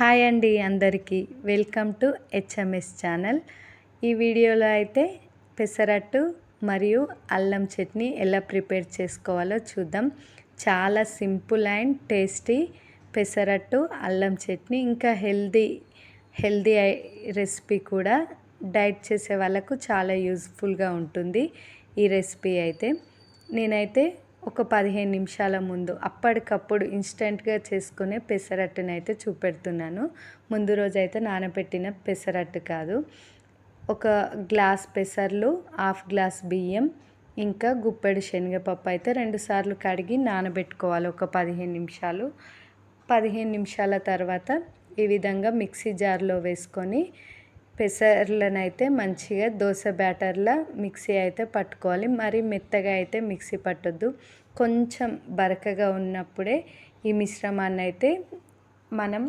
Hi అండి అందరికీ. Welcome to HMS channel. ఈ వీడియోలో అయితే పెసరట్టు మరియు అల్లం చట్నీ ఎలా ప్రిపేర్ చేసుకోవాలో చూద్దాం. చాలా సింపుల్ అండ్ టేస్టీ పెసరట్టు అల్లం చట్నీ ఇంకా హెల్దీ హెల్దీ రెసిపీ కూడా డైట్ చేసే వాళ్ళకు చాలా యూస్ఫుల్గా ఉంటుంది ఈ రెసిపీ అయితే. నేనైతే ఒక పదిహేను నిమిషాల ముందు అప్పటికప్పుడు ఇన్స్టెంట్గా చేసుకునే పెసరట్టునైతే అయితే చూపెడుతున్నాను. ముందు రోజు అయితే నానబెట్టిన పెసరట్టు కాదు. ఒక గ్లాస్ పెసర్లు హాఫ్ గ్లాస్ బియ్యం ఇంకా గుప్పెడు శనగపప్పు అయితే రెండుసార్లు కడిగి నానబెట్టుకోవాలి ఒక పదిహేను నిమిషాలు. పదిహేను నిమిషాల తర్వాత ఈ విధంగా మిక్సీ జార్లో వేసుకొని పెసర్లనైతే అయితే మంచిగా దోశ బ్యాటర్లా మిక్సీ అయితే పట్టుకోవాలి. మరి మెత్తగా అయితే మిక్సీ పట్టొద్దు. కొంచెం బరకగా ఉన్నప్పుడే ఈ మిశ్రమాన్ని అయితే మనం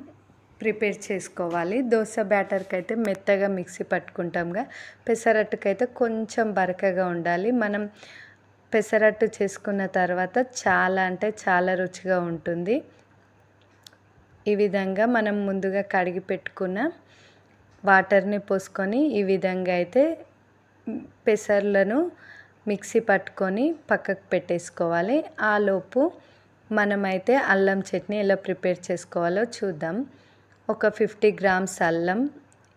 ప్రిపేర్ చేసుకోవాలి. దోశ బ్యాటర్కి అయితే మెత్తగా మిక్సీ పట్టుకుంటాంగా. పెసరట్టుకి అయితే కొంచెం బరకగా ఉండాలి. మనం పెసరట్టు చేసుకున్న తర్వాత చాలా అంటే చాలా రుచిగా ఉంటుంది. ఈ విధంగా మనం ముందుగా కడిగి పెట్టుకున్న వాటర్ని పోసుకొని ఈ విధంగా అయితే పెసర్లను మిక్సీ పట్టుకొని పక్కకు పెట్టేసుకోవాలి. ఆలోపు మనమైతే అల్లం చట్నీ ఎలా ప్రిపేర్ చేసుకోవాలో చూద్దాం. ఒక ఫిఫ్టీ గ్రామ్స్ అల్లం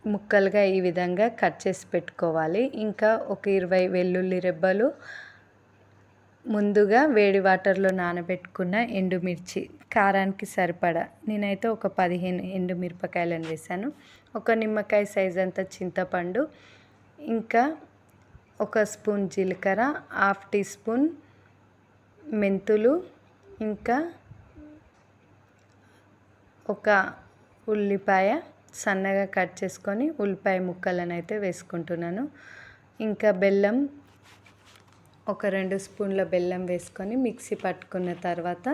ముక్కలుగా ఈ విధంగా కట్ చేసి పెట్టుకోవాలి. ఇంకా ఒక ఇరవై వెల్లుల్లి రెబ్బలు ముందుగా వేడి వాటర్లో నానబెట్టుకున్న ఎండుమిర్చి కారానికి సరిపడా. నేనైతే ఒక పదిహేను ఎండుమిరపకాయలను వేసాను. ఒక నిమ్మకాయ సైజ్ అంత చింతపండు ఇంకా ఒక స్పూన్ జీలకర్ర హాఫ్ టీ స్పూన్ మెంతులు ఇంకా ఒక ఉల్లిపాయ సన్నగా కట్ చేసుకొని ఉల్లిపాయ ముక్కలను అయితే వేసుకుంటున్నాను. ఇంకా బెల్లం ఒక రెండు స్పూన్ల బెల్లం వేసుకొని మిక్సీ పట్టుకున్న తర్వాత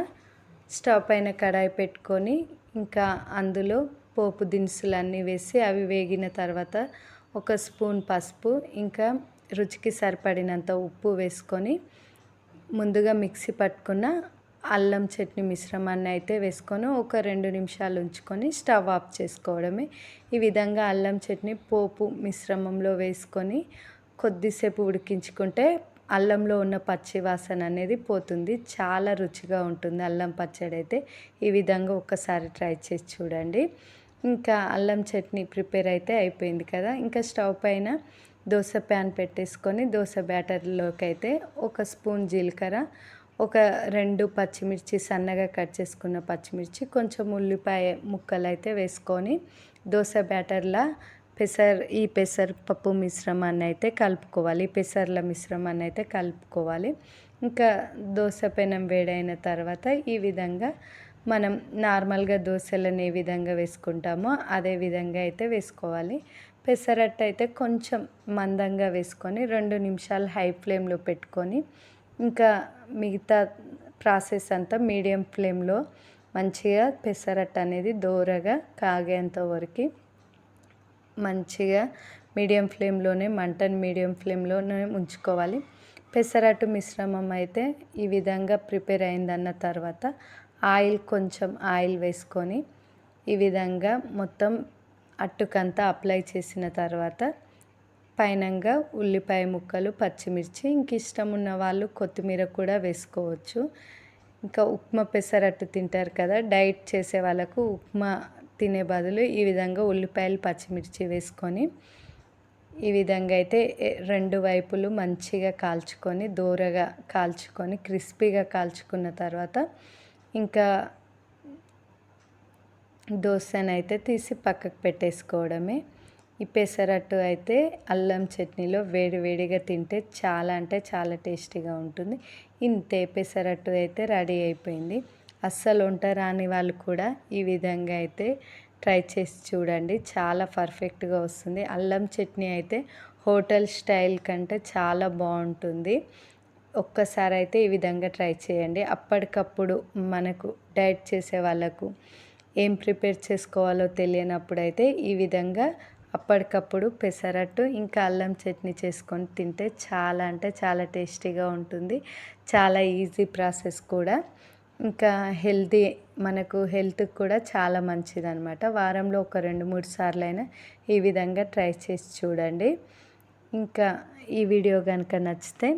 స్టవ్ పైన కడాయి పెట్టుకొని ఇంకా అందులో పోపు దినుసులు అన్నీ వేసి అవి వేగిన తర్వాత ఒక స్పూన్ పసుపు ఇంకా రుచికి సరిపడినంత ఉప్పు వేసుకొని ముందుగా మిక్సీ పట్టుకున్న అల్లం చట్నీ మిశ్రమాన్ని అయితే వేసుకొని ఒక రెండు నిమిషాలు ఉంచుకొని స్టవ్ ఆఫ్ చేసుకోవడమే. ఈ విధంగా అల్లం చట్నీ పోపు మిశ్రమంలో వేసుకొని కొద్దిసేపు ఉడికించుకుంటే అల్లంలో ఉన్న పచ్చి వాసన అనేది పోతుంది. చాలా రుచిగా ఉంటుంది అల్లం పచ్చడి అయితే ఈ విధంగా ఒక్కసారి ట్రై చేసి చూడండి. ఇంకా అల్లం చట్నీ ప్రిపేర్ అయితే అయిపోయింది కదా. ఇంకా స్టవ్ పైన దోశ ప్యాన్ పెట్టేసుకొని దోశ బ్యాటర్లోకి అయితే ఒక స్పూన్ జీలకర్ర ఒక రెండు పచ్చిమిర్చి సన్నగా కట్ చేసుకున్న పచ్చిమిర్చి కొంచెం ఉల్లిపాయ ముక్కలు అయితే వేసుకొని దోశ బ్యాటర్లా పెసర్ ఈ పెసరపప్పు మిశ్రమాన్ని అయితే కలుపుకోవాలి. పెసర్ల మిశ్రమాన్ని అయితే కలుపుకోవాలి. ఇంకా దోశ పెనం వేడైన తర్వాత ఈ విధంగా మనం నార్మల్గా దోశలను ఏ విధంగా వేసుకుంటామో అదే విధంగా అయితే వేసుకోవాలి. పెసరట్టు అయితే కొంచెం మందంగా వేసుకొని రెండు నిమిషాలు హై ఫ్లేమ్లో పెట్టుకొని ఇంకా మిగతా ప్రాసెస్ అంతా మీడియం ఫ్లేమ్లో మంచిగా పెసరట్టు అనేది దోరగా కాగేంత వరకు మంచిగా మీడియం ఫ్లేమ్లోనే మంటను మీడియం ఫ్లేమ్లోనే ఉంచుకోవాలి. పెసరట్టు మిశ్రమం అయితే ఈ విధంగా ప్రిపేర్ అయిందన్న తర్వాత ఆయిల్ కొంచెం ఆయిల్ వేసుకొని ఈ విధంగా మొత్తం అట్టుకంతా అప్లై చేసిన తర్వాత పైనంగా ఉల్లిపాయ ముక్కలు పచ్చిమిర్చి ఇంక ఇష్టం ఉన్న వాళ్ళు కొత్తిమీర కూడా వేసుకోవచ్చు. ఇంకా ఉప్మా పెసరట్టు తింటారు కదా డైట్ చేసే వాళ్ళకు ఉప్మా తినే బదులు ఈ విధంగా ఉల్లిపాయలు పచ్చిమిర్చి వేసుకొని ఈ విధంగా అయితే రెండు వైపులు మంచిగా కాల్చుకొని దూరగా కాల్చుకొని క్రిస్పీగా కాల్చుకున్న తర్వాత ఇంకా దోశనైతే తీసి పక్కకు పెట్టేసుకోవడమే. ఈ పెసరట్టు అయితే అల్లం చట్నీలో వేడి వేడిగా తింటే చాలా అంటే చాలా టేస్టీగా ఉంటుంది. ఇంతే పెసరట్టు అయితే రెడీ అయిపోయింది. అస్సలు వంట రాని వాళ్ళు కూడా ఈ విధంగా అయితే ట్రై చేసి చూడండి. చాలా పర్ఫెక్ట్గా వస్తుంది. అల్లం చట్నీ అయితే హోటల్ స్టైల్ కంటే చాలా బాగుంటుంది. ఒక్కసారి అయితే ఈ విధంగా ట్రై చేయండి. అప్పటికప్పుడు మనకు డైట్ చేసే వాళ్ళకు ఏం ప్రిపేర్ చేసుకోవాలో తెలియనప్పుడు అయితే ఈ విధంగా అప్పటికప్పుడు పెసరట్టు ఇంకా అల్లం చట్నీ చేసుకొని తింటే చాలా అంటే చాలా టేస్టీగా ఉంటుంది. చాలా ఈజీ ప్రాసెస్ కూడా. ఇంకా హెల్తీ మనకు హెల్త్కి కూడా చాలా మంచిదనమాట వారంలో ఒక రెండు మూడు సార్లు అయినా ఈ విధంగా ట్రై చేసి చూడండి. ఇంకా ఈ వీడియో కనుక నచ్చితే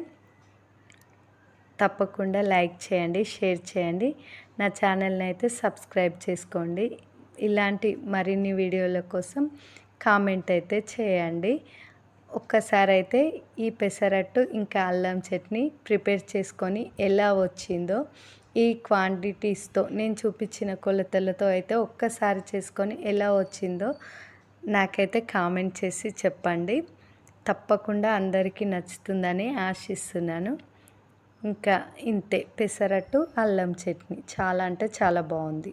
తప్పకుండా లైక్ చేయండి షేర్ చేయండి. నా ఛానల్ని అయితే సబ్స్క్రైబ్ చేసుకోండి. ఇలాంటి మరిన్ని వీడియోల కోసం కామెంట్ అయితే చేయండి. ఒక్కసారి అయితే ఈ పెసరట్టు ఇంకా అల్లం చట్నీ ప్రిపేర్ చేసుకొని ఎలా వచ్చిందో ఈ క్వాంటిటీస్తో నేను చూపించిన కొలతలతో అయితే ఒక్కసారి చేసుకొని ఎలా వచ్చిందో నాకైతే కామెంట్ చేసి చెప్పండి. తప్పకుండా అందరికీ నచ్చుతుందని ఆశిస్తున్నాను. ఇంకా ఇంతే పెసరట్టు అల్లం చట్నీ చాలా అంటే చాలా బాగుంది.